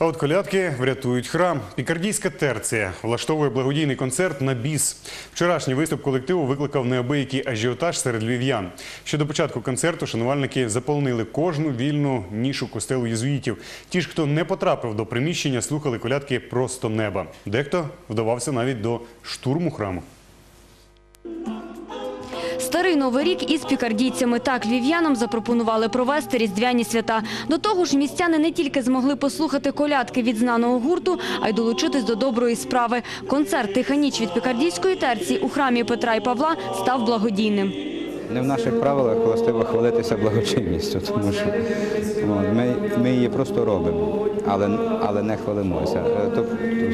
А от колядки врятують храм. Пікардійська терція влаштовує благодійний концерт на біс. Вчорашній виступ колективу викликав неабиякий ажіотаж серед львів'ян. Ще до початку концерту шанувальники заповнили кожну вільну нішу костелу єзуїтів. Ті ж, хто не потрапив до приміщення, слухали колядки просто неба. Дехто вдавався навіть до штурму храму. Старий новий рік із пікардійцями так львів'янам запропонували провести різдвяні свята. До того ж, містяни не тільки змогли послухати колядки від знаного гурту, а й долучитись до доброї справи. Концерт «Тиха ніч» від пікардійської терції у храмі Петра і Павла став благодійним. Не в наших правилах властиво хвалитися благочинністю, тому що ми, ми її просто робимо, але, але не хвалимося.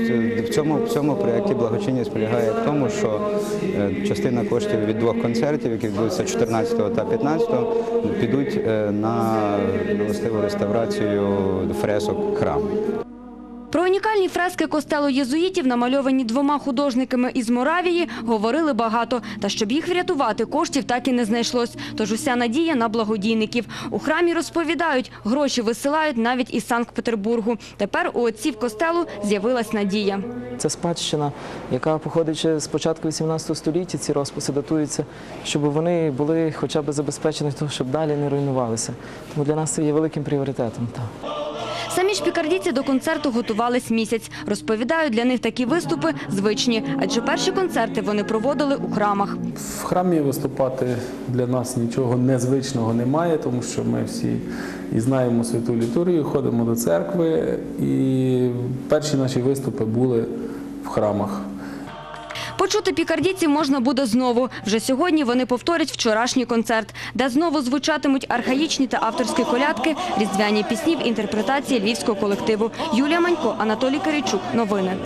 Е, в цьому, в цьому проєкті благочинність полягає в тому, що е, частина коштів від двох концертів, які відбудуться 14 та 15, підуть е, на властиву реставрацію фресок храму. Унікальні фрески костелу єзуїтів, намальовані двома художниками із Моравії, говорили багато. Та щоб їх врятувати, коштів так і не знайшлось. Тож уся надія на благодійників. У храмі розповідають, гроші висилають навіть із Санкт-Петербургу. Тепер у отців костелу з'явилась надія. Це спадщина, яка походить ще з початку 18 століття. Ці розписи датуються, щоб вони були хоча б забезпечені, щоб далі не руйнувалися. Тому для нас це є великим пріоритетом. Самі ж пікардійці до концерту готувались місяць. Розповідають, для них такі виступи звичні, адже перші концерти вони проводили у храмах. В храмі виступати для нас нічого незвичного немає, тому що ми всі і знаємо святу літургію, ходимо до церкви, і перші наші виступи були в храмах. Почути пікардійців можна буде знову. Вже сьогодні вони повторять вчорашній концерт, де знову звучатимуть архаїчні та авторські колядки, різдвяні пісні в інтерпретації львівського колективу. Юлія Манько, Анатолій Киричук. Новини.